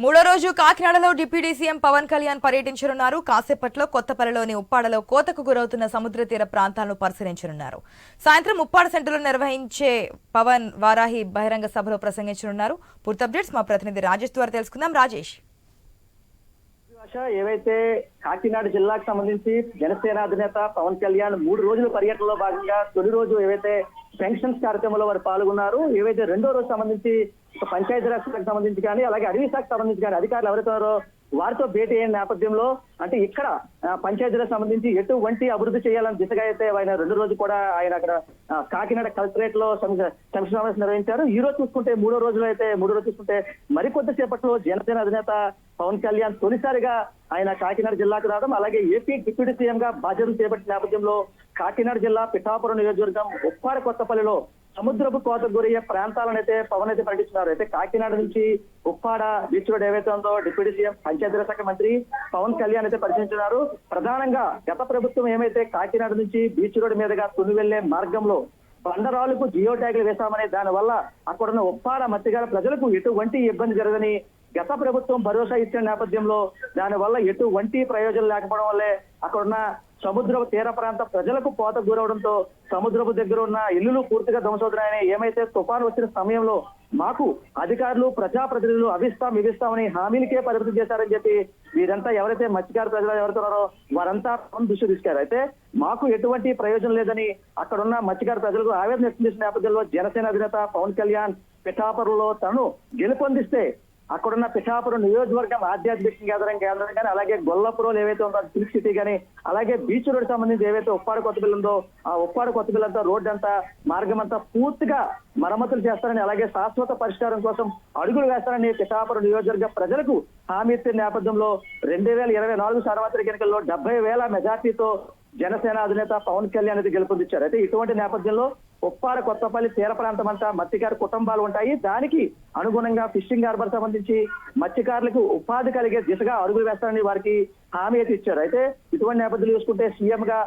మూడో రోజు కాకినాడలో డిప్యూటీ సీఎం పవన్ కళ్యాణ్ పర్యటించనున్నారు. కాసేపట్లో కొత్తపల్లిలోని ఉప్పాడలో కోతకు గురవుతున్న సముద్ర తీర ప్రాంతాలను పరిశీలించనున్నారు. సాయంత్రం ఉప్పాడ సెంటర్లో నిర్వహించే పవన్ వారాహి బహిరంగ సభలో ప్రసంగించనున్నారు. పూర్తి అప్డేట్స్ మా ప్రతినిధి రాజేష్ ద్వారా తెలుసుకుందాం. రాజేష్. ఏవైతే కాకినాడ జిల్లాకు సంబంధించి జనసేన అధినేత పవన్ కళ్యాణ్ మూడు రోజుల పర్యటనలో భాగంగా తొలి రోజు ఏవైతే పెన్షన్స్ కార్యక్రమంలో వారు పాల్గొన్నారు. ఏవైతే రెండో రోజు సంబంధించి పంచాయతీరాజ్ శాఖకు సంబంధించి కానీ అలాగే అడవి శాఖకు సంబంధించి కానీ అధికారులు ఎవరైతే వారితో భేటీ అయిన నేపథ్యంలో అంటే ఇక్కడ పంచాయతీలకు సంబంధించి ఎటువంటి అభివృద్ధి చేయాలని దిశగా అయితే ఆయన రెండు రోజు కూడా ఆయన అక్కడ కాకినాడ కలెక్టరేట్లో సమీక్ష సమావేశం నిర్వహించారు. ఈ రోజు చూసుకుంటే మూడో రోజులో అయితే మూడో రోజు చూసుకుంటే మరి కొద్దిసేపట్లో జనసేన అధినేత పవన్ కళ్యాణ్ తొలిసారిగా ఆయన కాకినాడ జిల్లాకు రావడం అలాగే ఏపీ డిప్యూటీ సీఎం గా బాధ్యతలు చేపట్టిన నేపథ్యంలో కాకినాడ జిల్లా పిఠాపురం నియోజకవర్గం ఉప్పాడ కొత్తపల్లిలో సముద్రపు కోత గురయ్యే ప్రాంతాలను అయితే పవన్ అయితే ప్రకటిస్తున్నారు అయితే కాకినాడ నుంచి ఉప్పాడ బీచ్ రోడ్ ఏవైతే ఉందో డిప్యూటీ సీఎం పంచాయతీరాజ్ శాఖ మంత్రి పవన్ కళ్యాణ్ అయితే పరిశీలించినారు ప్రధానంగా గత ప్రభుత్వం ఏమైతే కాకినాడ నుంచి బీచ్ రోడ్ మీదుగా తుని వెళ్ళే మార్గంలో బండరాలకు జియో ట్యాగ్లు వేశామనే దాని వల్ల అక్కడున్న ఉప్పాడ మత్స్యకార ప్రజలకు ఎటువంటి ఇబ్బంది జరగదని గత ప్రభుత్వం భరోసా ఇచ్చిన నేపథ్యంలో దాని వల్ల ఎటువంటి ప్రయోజనం లేకపోవడం వల్లే అక్కడున్న సముద్రపు తీర ప్రాంత ప్రజలకు పోత గురవడంతో సముద్రపు దగ్గర ఉన్న ఇల్లులు పూర్తిగా ధ్వంసవుతున్నాయని ఏమైతే తుఫాను వచ్చిన సమయంలో మాకు అధికారులు ప్రజాప్రతినిధులు అవిస్తాం ఇవిస్తామని హామీలకే పరిమితం చేశారని చెప్పి వీరంతా ఎవరైతే మత్స్యకార ప్రజలు ఎవరుతున్నారో వారంతా దృష్టి తీసుకారు అయితే మాకు ఎటువంటి ప్రయోజనం లేదని అక్కడున్న మత్స్యకార ప్రజలకు ఆవేదన వ్యక్తం చేసిన నేపథ్యంలో జనసేన అధినేత పవన్ కళ్యాణ్ పిఠాపరులో తను గెలుపొందిస్తే అక్కడున్న పిఠాపురం నియోజకవర్గం ఆధ్యాత్మిక కేంద్రం కేంద్రం కానీ అలాగే గొల్లపురం ఏవైతే ఉందో సిల్క్ సిటీ కానీ అలాగే బీచ్ రోడ్ సంబంధించి ఏవైతే ఉప్పాడ కొత్తపల్లి ఉందో ఆ ఉప్పాడ కొత్తపల్లి అంతా రోడ్డు అంతా మార్గం అంతా పూర్తిగా మరమ్మతులు చేస్తారని అలాగే శాశ్వత పరిష్కారం కోసం అడుగులు వేస్తారని పిఠాపురం నియోజకవర్గ ప్రజలకు హామీ ఇచ్చిన నేపథ్యంలో రెండు వేల ఇరవై నాలుగు సార్వత్రిక ఎన్నికల్లో డెబ్బై వేల మెజార్టీతో జనసేన అధినేత పవన్ కళ్యాణ్ అయితే గెలుపొందించారు. అయితే ఇటువంటి నేపథ్యంలో ఉప్పాడ కొత్తపల్లి తీర ప్రాంతం అంతా మత్స్యకార కుటుంబాలు ఉంటాయి. దానికి అనుగుణంగా ఫిషింగ్ హార్బర్ సంబంధించి మత్స్యకారులకు ఉపాధి కలిగే దిశగా అడుగులు వేస్తారని వారికి హామీ అయితే ఇచ్చారు. అయితే ఇటువంటి నేపథ్యంలో చూసుకుంటే సీఎం గా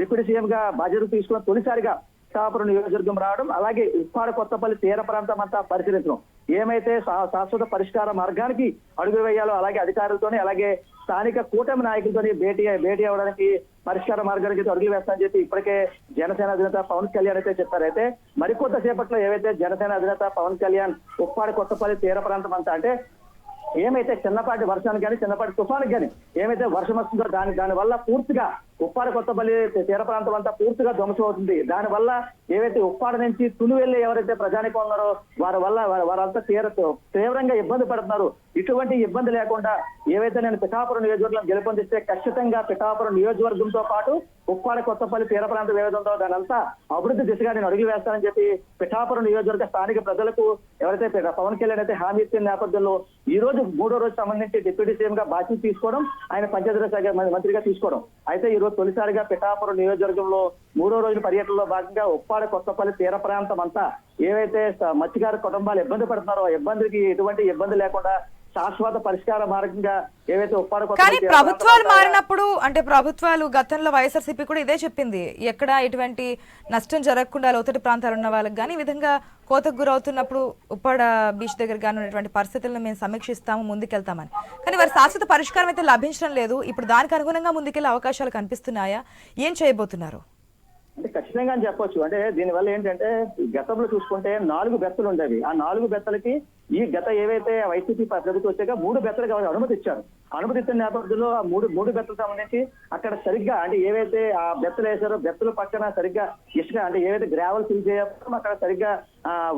డిప్యూటీ సీఎం గా బాధ్యతలు తీసుకున్న తొలిసారిగా పిఠాపురం నియోజకవర్గం రావడం అలాగే ఉప్పాడ కొత్తపల్లి తీర ప్రాంతం అంతా పరిశీలించడం. ఏమైతే శాశ్వత పరిష్కార మార్గానికి అడుగు వేయాలో అలాగే అధికారులతోని అలాగే స్థానిక కూటమి నాయకులతోని భేటీ భేటీ అవ్వడానికి పరిష్కార మార్గానికి అడుగు అడుగులు వేస్తానని చెప్పి ఇప్పటికే జనసేన అధినేత పవన్ కళ్యాణ్ అయితే చెప్పారైతే మరికొంత సేపట్లో ఏవైతే జనసేన అధినేత పవన్ కళ్యాణ్ ఉప్పాడి కొత్తపల్లి తీర ప్రాంతం అంతా అంటే ఏమైతే చిన్నపాటి వర్షానికి కానీ చిన్నపాటి తుఫానికి కానీ ఏమైతే వర్షం వస్తుందో దాని దాని వల్ల పూర్తిగా ఉప్పాడ కొత్తపల్లి తీర ప్రాంతం అంతా పూర్తిగా ధ్వంసం అవుతుంది. దాని వల్ల ఏవైతే ఉప్పాడ నుంచి తులు వెళ్ళి ఎవరైతే ప్రజానికం ఉన్నారో వారి వల్ల వారంతా తీర తీవ్రంగా ఇబ్బంది పడుతున్నారు. ఇటువంటి ఇబ్బంది లేకుండా ఏవైతే నేను పిఠాపురం నియోజకవర్గం గెలుపొందిస్తే ఖచ్చితంగా పిఠాపురం నియోజకవర్గంతో పాటు ఉప్పాడ కొత్తపల్లి తీర ప్రాంతం ఏదైతే ఉందో దానంతా అభివృద్ధి దిశగా నేను అడుగులు వేస్తానని చెప్పి పిఠాపురం నియోజకవర్గ స్థానిక ప్రజలకు ఎవరైతే పవన్ కళ్యాణ్ అయితే హామీ ఇచ్చిన నేపథ్యంలో ఈ రోజు మూడో రోజు సంబంధించి డిప్యూటీ సీఎం గా బాధ్యత తీసుకోవడం ఆయన పంచాయతీరాజ్ శాఖ మంత్రిగా తీసుకోవడం. అయితే ఈ ఈరోజు తొలిసారిగా పిఠాపురం నియోజకవర్గంలో మూడో రోజు పర్యటనలో భాగంగా ఉప్పాడ కొత్తపల్లి తీర ప్రాంతం అంతా ఏవైతే మత్స్యకార కుటుంబాలు ఇబ్బంది పడుతున్నారో ఇబ్బందికి ఎటువంటి ఇబ్బంది లేకుండా శాశ్వత పరిష్కార మార్గంగా ఏవైతే ఉప్పాడ కానీ ప్రభుత్వాలు మారినప్పుడు అంటే ప్రభుత్వాలు గతంలో వైఎస్ఆర్సీపీ కూడా ఇదే చెప్పింది. ఎక్కడ ఎటువంటి నష్టం జరగకుండా లోతటి ప్రాంతాలు ఉన్న వాళ్ళకి కానీ ఈ విధంగా కోతకు గురవుతున్నప్పుడు ఉప్పాడ బీచ్ దగ్గర కానీ ఉన్నటువంటి పరిస్థితులను మేము సమీక్షిస్తాము ముందుకెళ్తామని. కానీ వారి శాశ్వత పరిష్కారం అయితే లభించడం లేదు. ఇప్పుడు దానికి అనుగుణంగా ముందుకెళ్ళే అవకాశాలు కనిపిస్తున్నాయా? ఏం చేయబోతున్నారు? ఖచ్చితంగా అని చెప్పొచ్చు. అంటే దీనివల్ల ఏంటంటే గతంలో చూసుకుంటే నాలుగు బెత్తలు ఉండేవి. ఆ నాలుగు బెత్తలకి ఈ గత ఏవైతే వైసీపీ ప్రభుత్వం వచ్చాక మూడు బెత్తలకు అనుమతి ఇచ్చారు. అనుమతి ఇచ్చిన నేపథ్యంలో ఆ మూడు మూడు బెత్తలకు సంబంధించి అక్కడ సరిగ్గా అంటే ఏవైతే ఆ బెత్తలు వేశారో బెత్తల పక్కన సరిగ్గా ఇసుక అంటే ఏవైతే గ్రావెల్ ఫిల్ చేయకపోవడం అక్కడ సరిగ్గా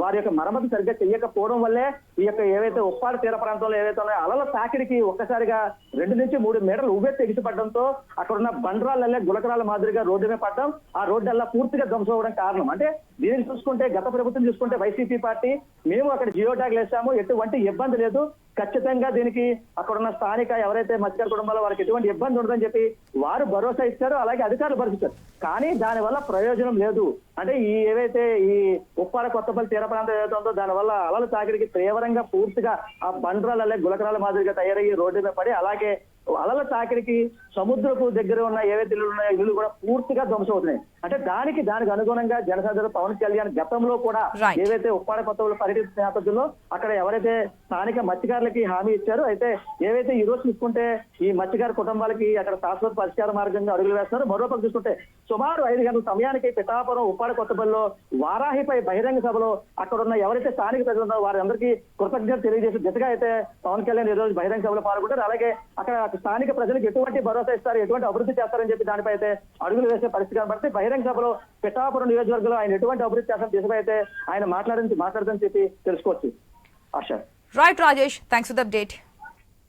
వారి యొక్క మరమ్మతు సరిగ్గా చేయకపోవడం వల్లే ఈ యొక్క ఏవైతే ఉప్పాడు తీర ప్రాంతంలో ఏవైతే ఉన్నాయో అలల తాకిడికి ఒక్కసారిగా రెండు నుంచి మూడు మీటర్లు ఉవ్వెత్తి ఎగిసిపడడంతో అక్కడ ఉన్న బండరాళ్ళల్లే గులకరాల మాదిరిగా రోడ్డు మీద పడడం. ఆ రోడ్డు అలా పూర్తిగా ధ్వంసం అవ్వడం కారణం. అంటే దీనిని చూసుకుంటే గత ప్రభుత్వం చూసుకుంటే వైసీపీ పార్టీ మేము అక్కడ జియో ట్యాగ్ వేసాము. ఎటువంటి ఇబ్బంది లేదు. ఖచ్చితంగా దీనికి అక్కడ ఉన్న స్థానిక ఎవరైతే మత్స్యకార కుటుంబాల వారికి ఎటువంటి ఇబ్బంది ఉండదని చెప్పి వారు భరోసా ఇచ్చారు. అలాగే అధికారులు భరోసా కానీ దాని వల్ల ప్రయోజనం లేదు. అంటే ఈ ఏవైతే ఈ ఉప్పాడ కొత్తపల్లి తీర ప్రాంతం ఏదైతే ఉందో దాని వల్ల అలల తాకిడికి తీవ్రంగా పూర్తిగా ఆ బండరాల గులకరాల మాదిరిగా తయారయ్యి రోడ్డు మీద పడి అలాగే అలల తాకిడికి సముద్రపు దగ్గర ఉన్న ఏవైతే ఇల్లులు ఉన్నాయో ఇల్లు కూడా పూర్తిగా ధ్వంసం అవుతున్నాయి అంటే దానికి దానికి అనుగుణంగా జనసేన పవన్ కళ్యాణ్ గతంలో కూడా. ఏవైతే ఉప్పాడ కొత్తలో పర్యటించిన నేపథ్యంలో అక్కడ ఎవరైతే స్థానిక మత్స్యకారులకి హామీ ఇచ్చారో అయితే ఏవైతే ఈ రోజు చూసుకుంటే ఈ మత్స్యకార కుటుంబాలకి అక్కడ శాశ్వత పరిష్కార మార్గంగా అడుగులు వేస్తున్నారు మరోపక్క చూసుకుంటే సుమారు ఐదు గంటల సమయానికి పిఠాపురం ఉప్పాడ కొత్తపల్లిలో వారాహిపై బహిరంగ సభలో అక్కడ ఉన్న ఎవరైతే స్థానిక ప్రజలు ఉన్నారో వారందరికీ కృతజ్ఞత తెలియజేసే దిశగా అయితే పవన్ కళ్యాణ్ ఈ రోజు బహిరంగ సభలో పాల్గొంటారు. అలాగే అక్కడ స్థానిక ప్రజలకు ఎటువంటి భరోసా ఇస్తారు ఎటువంటి అభివృద్ధి చేస్తారని చెప్పి దానిపై అయితే అడుగులు వేసే పరిస్థితి కనబడితే బహిరంగ సభలో పిఠాపురం నియోజకవర్గంలో ఆయన ఎటువంటి అభివృద్ధి చేస్తారని దిశగా అయితే ఆయన మాట్లాడని మాట్లాడదని చెప్పి తెలుసుకోవచ్చు. ఆశ. Right Rajesh thanks for the update